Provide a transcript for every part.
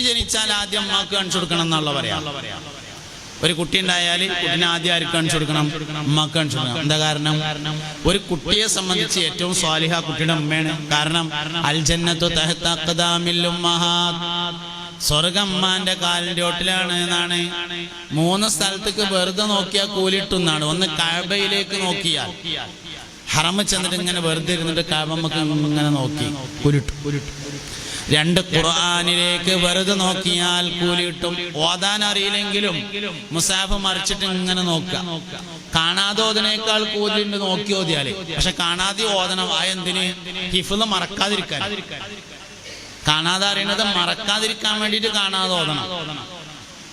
കുട്ടി ജനിച്ചാൽ ആദ്യം അമ്മയ്ക്ക് കാണിച്ചു കൊടുക്കണം എന്നുള്ള പറയാം. ഒരു കുട്ടി ഉണ്ടായാൽ കുട്ടിനെ ആദ്യം ആർക്ക് കാണിച്ചു കൊടുക്കണം? അമ്മയ്ക്ക് കാണിച്ചു കൊടുക്കണം. എന്താ കാരണം? ഒരു കുട്ടിയെ സംബന്ധിച്ച് ഏറ്റവും സ്വാലിഹ കുട്ടിയുടെ അമ്മയാണ് കാരണം അൽജന്നത്തു തഹത്തഖദാമില്ലും സ്വർഗം അമ്മാന്റെ കാലിന്റെ ഓട്ടിലാണ് എന്നാണ്. മൂന്ന് സ്ഥലത്തേക്ക് വെറുതെ നോക്കിയാൽ കൂലിട്ടുന്നാണ് ഒന്ന് കഴബയിലേക്ക് നോക്കിയാൽ. ഹറമ ചെന്നിട്ട് ഇങ്ങനെ വെറുതെ ഇരുന്നിട്ട് കഴമ്മക്ക് ഇങ്ങനെ നോക്കി. കുരുട്ടു രണ്ട് ഖുർആാനിലേക്ക് വെറുതെ നോക്കിയാൽ കൂലി കിട്ടും ഓതാൻ അറിയില്ലെങ്കിലും മുസാഫ് മറിച്ചിട്ട് ഇങ്ങനെ നോക്കുക. കാണാതെ ഓതിനേക്കാൾ കൂലിണ്ട് നോക്കി ഓതിയാൽ. പക്ഷെ കാണാതെ ഓതണം. ആ എന്തിന്? ഹിഫുന്ന് മറക്കാതിരിക്കാൻ. കാണാതെ അറിയണത് മറക്കാതിരിക്കാൻ വേണ്ടിയിട്ട് കാണാതെ ഓതണം.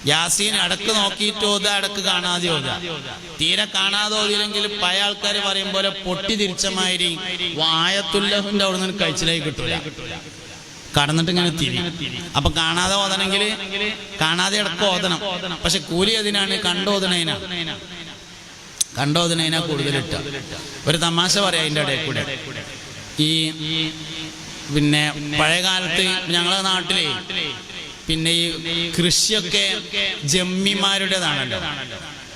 യാസീൻ അടക്ക് നോക്കിയിട്ട് ഓതുക അടക്ക് കാണാതെ ഓതുക. തീരെ കാണാതെ ഓതിയില്ലെങ്കിൽ പഴയ ആൾക്കാർ പറയും പോലെ പൊട്ടി തിരിച്ചമാതിരി വായത്തുല്ലഹുന്റെ അവിടെ നിന്ന് കഴിച്ചിലായി കിട്ടൂല. കടന്നിട്ട് ഇങ്ങനെ തിരി. അപ്പൊ കാണാതെ ഓതണമെങ്കിൽ കാണാതെ ഇടയ്ക്ക് ഓതണം. പക്ഷെ കൂലി അതിനാണ് കണ്ടോതണേനാ കണ്ടോതണേനാ കൂടുതൽ ഇട്ട. ഒരു തമാശ പറയാം അതിന്റെ ഇടയിൽ കൂടെ. ഈ പിന്നെ പഴയ കാലത്ത് ഞങ്ങളെ നാട്ടിലെ പിന്നെ ഈ കൃഷിയൊക്കെ ജമ്മിമാരുടേതാണല്ലോ.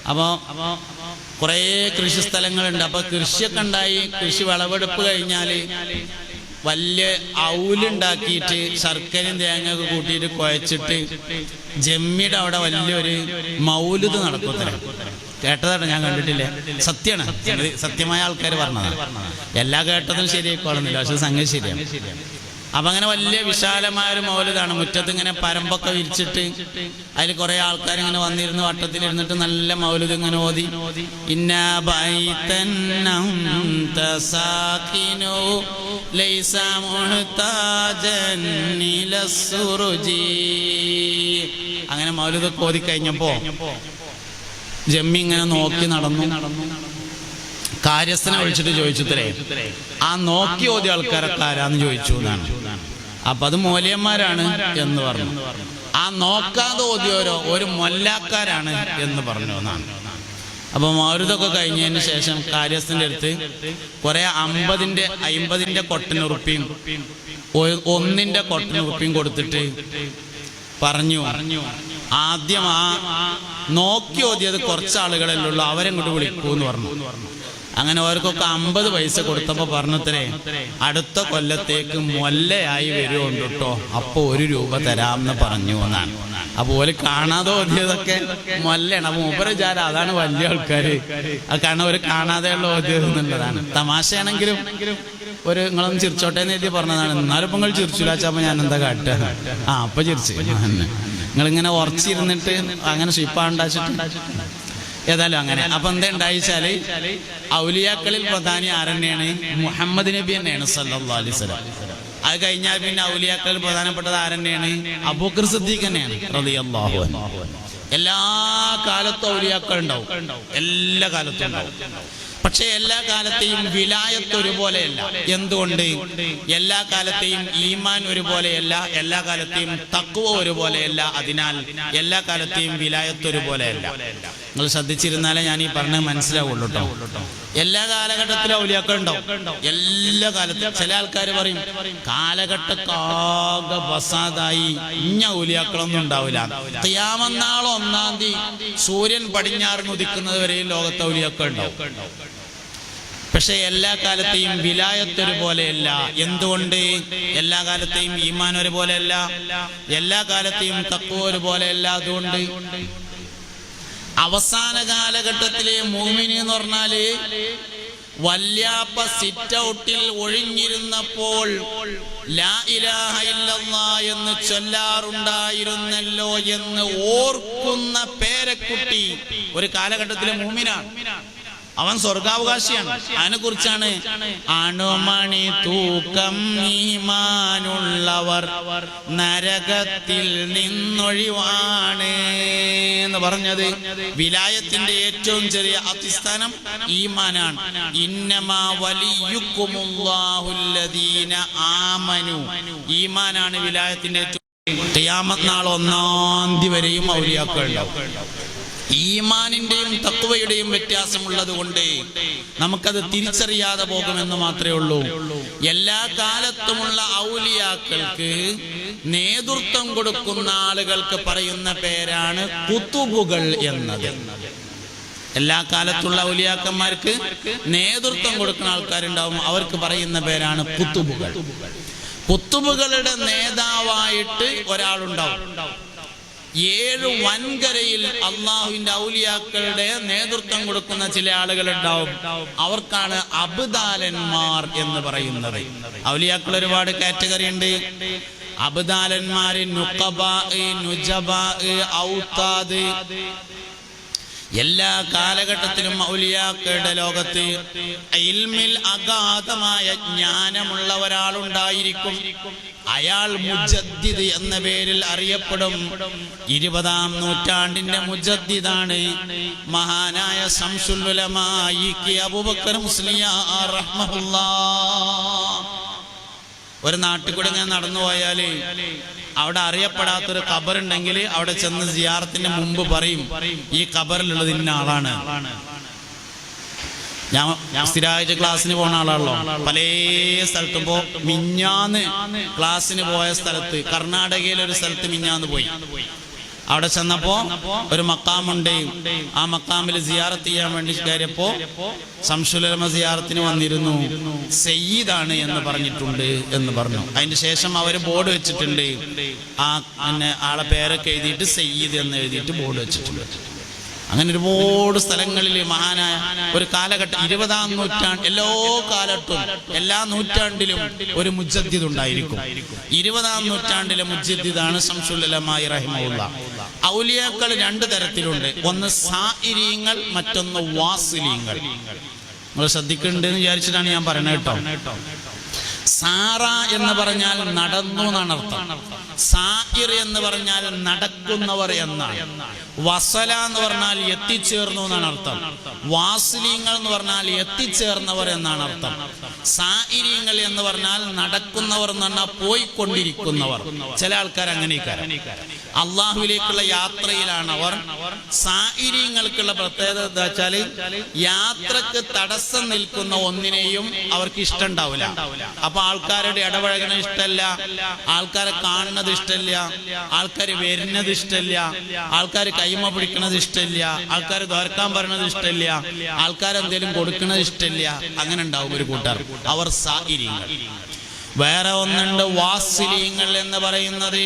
അപ്പോ കുറേ കൃഷി സ്ഥലങ്ങളുണ്ട്. അപ്പൊ കൃഷിയൊക്കെ ഉണ്ടായി കൃഷി വിളവെടുപ്പ് കഴിഞ്ഞാൽ വലിയ ഔലുണ്ടാക്കിയിട്ട് ശർക്കരയും തേങ്ങയൊക്കെ കൂട്ടിയിട്ട് കുഴച്ചിട്ട് ജമ്മിയുടെ അവിടെ വലിയൊരു മൗലുത് നടക്കത്തില്ല കേട്ടതാണ്? ഞാൻ കണ്ടിട്ടില്ല? സത്യമാണ്. സത്യമായ ആൾക്കാർ പറഞ്ഞതാണ് എല്ലാ കേട്ടതും ശരിയായിക്കോളുന്നില്ല. പക്ഷെ സംഗതി ശരിയാണ്. അപ്പൊ അങ്ങനെ വലിയ വിശാലമായ ഒരു മൗലതാണ് മുറ്റത്ത് ഇങ്ങനെ പരമ്പൊക്കെ വിരിച്ചിട്ട് അതിൽ കുറെ ആൾക്കാർ ഇങ്ങനെ വന്നിരുന്ന് വട്ടത്തിലിരുന്നിട്ട് നല്ല മൗലത് ഇങ്ങനെ ഓതി. അങ്ങനെ മൗലതൊക്കെ ഓതി കഴിഞ്ഞപ്പോ ജമ്മി ഇങ്ങനെ നോക്കി നടന്നു. കാര്യസ്ഥനെ വിളിച്ചിട്ട് ചോദിച്ചു ആ നോക്കി ഓതിയ ആൾക്കാരൊക്കെ ആരാന്ന് ചോദിച്ചു എന്നാണ്. അപ്പൊ അത് മോലിയന്മാരാണ് എന്ന് പറഞ്ഞു. ആ നോക്കാതെ ഓതിയോരോ ഒരു മൊല്ലാക്കാരാണ് എന്ന് പറഞ്ഞു എന്നാണ്. അപ്പൊ മൗരുതൊക്കെ കഴിഞ്ഞതിന് ശേഷം കാര്യസ്ഥന്റെ അടുത്ത് കുറെ അമ്പതിന്റെ അമ്പതിന്റെ കൊട്ടനുറുപ്പിയും ഒന്നിന്റെ കൊട്ടനുറുപ്പിയും കൊടുത്തിട്ട് പറഞ്ഞു ആദ്യം ആ നോക്കി ഓതിയത് കുറച്ച് അവരെങ്ങോട്ട് വിളിക്കൂ എന്ന് പറഞ്ഞു. അങ്ങനെ അവർക്കൊക്കെ അമ്പത് പൈസ കൊടുത്തപ്പോ പറഞ്ഞത്രേ അടുത്ത കൊല്ലത്തേക്ക് മൊല്ലയായി വരുമുണ്ട് കേട്ടോ അപ്പൊ ഒരു രൂപ തരാം എന്ന് പറഞ്ഞു എന്നാണ്. അപ്പൊ ഓൽ കാണാതെ ഓതിയതൊക്കെ മൊല്ലയാണ് അപ്പൊ മൂപ്പര അതാണ് വലിയ ആൾക്കാര്. അത് കാരണം ഒരു കാണാതെയുള്ള ഓതിയത് എന്നുള്ളതാണ്. തമാശയാണെങ്കിലും ഒരു നിങ്ങളൊന്ന് ചിരിച്ചോട്ടെ എന്ന് എഴുതി പറഞ്ഞതാണ്. എന്നാലും ഇപ്പൊ നിങ്ങൾ ചിരിച്ചില്ല അപ്പൊ ഞാൻ എന്താ കാട്ടുക ആ അപ്പൊ ചിരിച്ചു. നിങ്ങളിങ്ങനെ ഉറച്ചിരുന്നിട്ട് അങ്ങനെ ഷിപ്പാണ്ടാച്ചിട്ട് ഏതായാലും അങ്ങനെ. അപ്പൊ എന്താ ഔലിയാക്കളിൽ പ്രധാനി ആരെന്നെയാണ്? മുഹമ്മദ് നബി തന്നെയാണ് സല്ലല്ലാഹു അലൈഹി വസല്ലം. അത് കഴിഞ്ഞാൽ പിന്നെ ഔലിയാക്കളിൽ പ്രധാനപ്പെട്ടത് ആരെന്നെയാണ്? അബൂക്കർ സിദ്ദീഖ് തന്നെയാണ് എല്ലാ കാലത്തും ഔലിയാക്കൾ ഉണ്ടാവും എല്ലാ കാലത്തും ഉണ്ടാവും. പക്ഷെ എല്ലാ കാലത്തെയും വിലായത്ത് ഒരുപോലെയല്ല. എന്തുകൊണ്ട്? എല്ലാ കാലത്തെയും ഈമാൻ ഒരുപോലെയല്ല. എല്ലാ കാലത്തെയും തക്കുവ ഒരുപോലെയല്ല. അതിനാൽ എല്ലാ കാലത്തെയും വിലായത്ത് ഒരുപോലെയല്ല. നിങ്ങൾ ശ്രദ്ധിച്ചിരുന്നാലേ ഞാൻ ഈ പറഞ്ഞത് മനസ്സിലാവുള്ളൂ കേട്ടോ എല്ലാ കാലഘട്ടത്തിലും ഔലിയാക്കൾ ഉണ്ടാവും എല്ലാ കാലത്തും. ചില ആൾക്കാർ പറയും കാലഘട്ടക്കാകെ ബസാദായി ഇഞ്ഞ ഔലിയാക്കളൊന്നും ഉണ്ടാവില്ല. തിയാമന്നാൾ ഒന്നാം തീയതി സൂര്യൻ പടിഞ്ഞാറിന് ഉദിക്കുന്നത് വരെയും ലോകത്തെ ഔലിയാക്കൾ ഉണ്ടാവും. പക്ഷെ എല്ലാ കാലത്തെയും വിലായത്ത് ഒരുപോലെയല്ല. എന്തുകൊണ്ട്? എല്ലാ കാലത്തെയും ഈമാൻ ഒരുപോലെയല്ല. എല്ലാ കാലത്തെയും തത്വം ഒരുപോലെയല്ല. അതുകൊണ്ട് അവസാന കാലഘട്ടത്തിലെ മൂമിനി എന്ന് പറഞ്ഞാൽ വല്യാപ്പ സിറ്റ് ഔട്ടിൽ ഒഴിഞ്ഞിരുന്നപ്പോൾ ലാ ഇലാഹ എന്ന് ചൊല്ലാറുണ്ടായിരുന്നല്ലോ എന്ന് ഓർക്കുന്ന പേരക്കുട്ടി ഒരു കാലഘട്ടത്തിലെ മൂമിനാണ്. അവൻ സ്വർഗാവകാശിയാണ്. അതിനെ കുറിച്ചാണ് അണുമണി തൂക്കം നരകത്തിൽ നിന്നൊഴിവാണ് എന്ന് പറഞ്ഞത്. വിലായത്തിന്റെ ഏറ്റവും ചെറിയ അധിസ്ഥാനം ഈമാനാണ്. ഇന്നമാ വലിയുക്കുമുല്ലാഹുല്ലദീന ആമനു. ഈമാനാണ് വിലായത്തിന്റെ ഏറ്റവും നാൾ ഒന്നാം തീയതി വരെയും ഔലിയാക്കൾ ഉണ്ടാവും. ഈമാനിന്റെയും തത്വയുടെയും വ്യത്യാസമുള്ളത് കൊണ്ട് നമുക്കത് തിരിച്ചറിയാതെ പോകുമെന്ന് മാത്രമേ ഉള്ളൂ. എല്ലാ കാലത്തുമുള്ള ഔലിയാക്കൾക്ക് നേതൃത്വം കൊടുക്കുന്ന ആളുകൾക്ക് പറയുന്ന പേരാണ് കുത്തുബുകൾ എന്നത്. എല്ലാ കാലത്തുള്ള ഔലിയാക്കന്മാർക്ക് നേതൃത്വം കൊടുക്കുന്ന ആൾക്കാരുണ്ടാവും അവർക്ക് പറയുന്ന പേരാണ് കുത്തുബുകൾ. കുത്തുബുകളുടെ നേതാവായിട്ട് ഒരാളുണ്ടാവും. ഏഴ് വൻകരയിൽ അള്ളാഹുവിന്റെ ഔലിയാക്കളുടെ നേതൃത്വം കൊടുക്കുന്ന ചില ആളുകൾ ഉണ്ടാവും അവർക്കാണ് അബ്ദാലന്മാർ എന്ന് പറയുന്നത്. ഔലിയാക്കൾ ഒരുപാട് കാറ്റഗറി ഉണ്ട്. അബ്ദാലന്മാര് എല്ലാ കാലഘട്ടത്തിലും മൗലിയാക്കളുടെ ലോകത്ത് ഇൽമിൽ അഗാധമായ ജ്ഞാനമുള്ള ഒരാളുണ്ടായിരിക്കും. അയാൾ മുജദ്ദിദ് എന്ന പേരിൽ അറിയപ്പെടും. ഇരുപതാം നൂറ്റാണ്ടിന്റെ മുജദ്ദിദാണ് മഹാനായ സംസുലുലമായി അബൂബക്കർ മുസ്ലിയാർ റഹ്മഹുല്ലാ. ഒരു നാട്ടിൽ കൂടെ ഞാൻ നടന്നു പോയാൽ അവിടെ അറിയപ്പെടാത്തൊരു ഖബറുണ്ടെങ്കിൽ അവിടെ ചെന്ന് സിയാറത്തിന് മുമ്പ് പറയും ഈ ഖബറിലുള്ളത് ഇന്ന ആളാണ്. ഞാൻ സ്ഥിരമായിട്ട് ക്ലാസ്സിന് പോണ ആളാണല്ലോ. പല സ്ഥലത്തും പോ മിഞ്ഞാന്ന് ക്ലാസ്സിന് പോയ സ്ഥലത്ത് കർണാടകയിലെ ഒരു സ്ഥലത്ത് മിഞ്ഞാന്ന് പോയി. അവിടെ ചെന്നപ്പോ ഒരു മക്കാമുണ്ട്. ആ മക്കാമിൽ സിയാറത്ത് ചെയ്യാൻ വേണ്ടി കയറിയപ്പോ സംശുലമ സിയാറത്തിന് വന്നിരുന്നു. സയ്യിദാണ് എന്ന് പറഞ്ഞിട്ടുണ്ട് എന്ന് പറഞ്ഞു. അതിന് ശേഷം അവർ ബോർഡ് വെച്ചിട്ടുണ്ട്. ആ പിന്നെ ആളെ പേരൊക്കെ എഴുതിയിട്ട് സയ്യിദ് എന്ന് എഴുതിയിട്ട് ബോർഡ് വെച്ചിട്ടുണ്ട്. അങ്ങനെ ഒരുപാട് സ്ഥലങ്ങളിൽ മഹാനായ ഒരു കാലഘട്ടം ഇരുപതാം നൂറ്റാണ്ട് എല്ലാ കാലത്തും എല്ലാ നൂറ്റാണ്ടിലും ഒരു മുജദ്ദിദ് ഉണ്ടായിരിക്കും. ഇരുപതാം നൂറ്റാണ്ടിലെ മുജദ്ദിദാണ് സംസുലമായി റഹിമുള്ള ഔലിയാക്കൾ രണ്ട് തരത്തിലുണ്ട്. ഒന്ന് സാഇരീങ്ങൾ മറ്റൊന്ന് വാസിലീങ്ങൾ. നിങ്ങൾ ശ്രദ്ധിക്കുന്നുണ്ട് എന്ന് വിചാരിച്ചിട്ടാണ് ഞാൻ പറയുന്നത് കേട്ടോ. സാറ എന്ന് പറഞ്ഞാൽ നടന്നു എന്നാണ് അർത്ഥം. സാഹിർ എന്ന് പറഞ്ഞാൽ നടക്കുന്നവർ എന്നാണ്. വസല എന്ന് പറഞ്ഞാൽ എത്തിച്ചേർന്നു എന്നാണ് അർത്ഥം. വാസലിങ്ങൾ എന്ന് പറഞ്ഞാൽ എത്തിച്ചേർന്നവർ എന്നാണ് അർത്ഥം. സാഹിര്യങ്ങൾ എന്ന് പറഞ്ഞാൽ നടക്കുന്നവർ എന്ന് പറഞ്ഞാൽ പോയിക്കൊണ്ടിരിക്കുന്നവർ. ചില ആൾക്കാർ അങ്ങനെയൊക്കെ അള്ളാഹുവിലേക്കുള്ള യാത്രയിലാണ് അവർ. സാഹിര്യങ്ങൾക്കുള്ള പ്രത്യേകത എന്താ വെച്ചാൽ യാത്രയ്ക്ക് തടസ്സം നിൽക്കുന്ന ഒന്നിനെയും അവർക്ക് ഇഷ്ടം ഉണ്ടാവില്ല. അപ്പൊ ആൾക്കാരുടെ ഇടപഴകണ ഇഷ്ടമല്ല ആൾക്കാരെ കാണുന്നത് ഇഷ്ടമില്ല ആൾക്കാർ വരുന്നത് ഇഷ്ടമില്ല ആൾക്കാർ കൈമ പിടിക്കണത് ഇഷ്ടമില്ല ആൾക്കാർ തോർക്കാൻ പറയുന്നത് ഇഷ്ടമില്ല ആൾക്കാരെന്തേലും കൊടുക്കണത് ഇഷ്ടമില്ല അങ്ങനെ ഉണ്ടാവും ഒരു കൂട്ടർ. അവർ സാഹചര്യങ്ങൾ. വേറെ ഒന്നുണ്ട് വാസിലീങ്ങൾ എന്ന് പറയുന്നത്.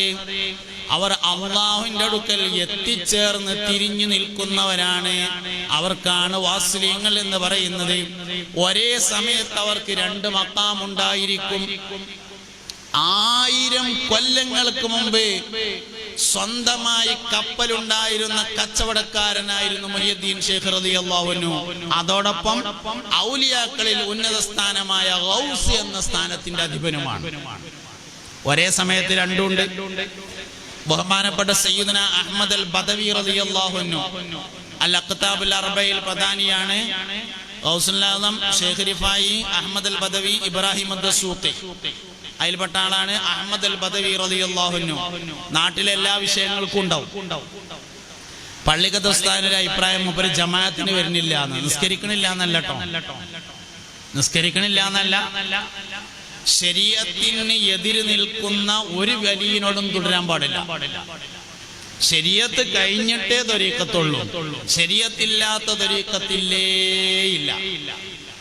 അവർ അള്ളാഹുവിന്റെ അടുക്കൽ എത്തിച്ചേർന്ന് തിരിഞ്ഞു നിൽക്കുന്നവരാണ്. അവർക്കാണ് വാസ്ലിയങ്ങൾ എന്ന് പറയുന്നത്. ഒരേ സമയത്ത് അവർക്ക് രണ്ട് മക്കാം ഉണ്ടായിരിക്കും ആയിരം കൊല്ലങ്ങൾക്ക് മുമ്പ് സ്വന്തമായി കപ്പലുണ്ടായിരുന്ന കച്ചവടക്കാരനായിരുന്നു മുഹിയുദ്ദീൻ ഷേഖ് അള്ളാഹുനു അതോടൊപ്പം ഔലിയാക്കളിൽ ഉന്നത സ്ഥാനമായ ഗൗസ് എന്ന സ്ഥാനത്തിന്റെ അധിപനുമാണ്. ഒരേ സമയത്ത് രണ്ടുണ്ട് ബഹുമാനപ്പെട്ട സയ്യിദന അഹമ്മദ് അൽ ബദവി റളിയല്ലാഹു അൻഹു. അൽ അഖ്താബുൽ അർബയിൽ പ്രധാനിയാണ് അഹമ്മദ് അൽ ബദവി ഇബ്രാഹിം അദ്ദസൂഖി അതിൽപ്പെട്ട ആളാണ് അഹമ്മദ് അൽ ബദവി റളിയല്ലാഹു അൻഹു. നാട്ടിലെ എല്ലാ വിഷയങ്ങൾക്കും ഉണ്ടാവും. പള്ളിക്കത്തെ ഉസ്താദിന്റെ അഭിപ്രായം മുപ്പര് ജമാഅത്തിന് വരുന്നില്ല എന്ന്. നിസ്കരിക്കണില്ല നിസ്കരിക്കണില്ല എന്നല്ല. ശരീരത്തിന് എതിര് നിൽക്കുന്ന ഒരു വലിയനോടും തുടരാൻ പാടില്ല. ശരീരത്ത് കഴിഞ്ഞിട്ടേ തൊരീക്കത്തുള്ളൂ ശരീരത്തില്ലാത്ത തൊരീക്കത്തില്ലേ ഇല്ല.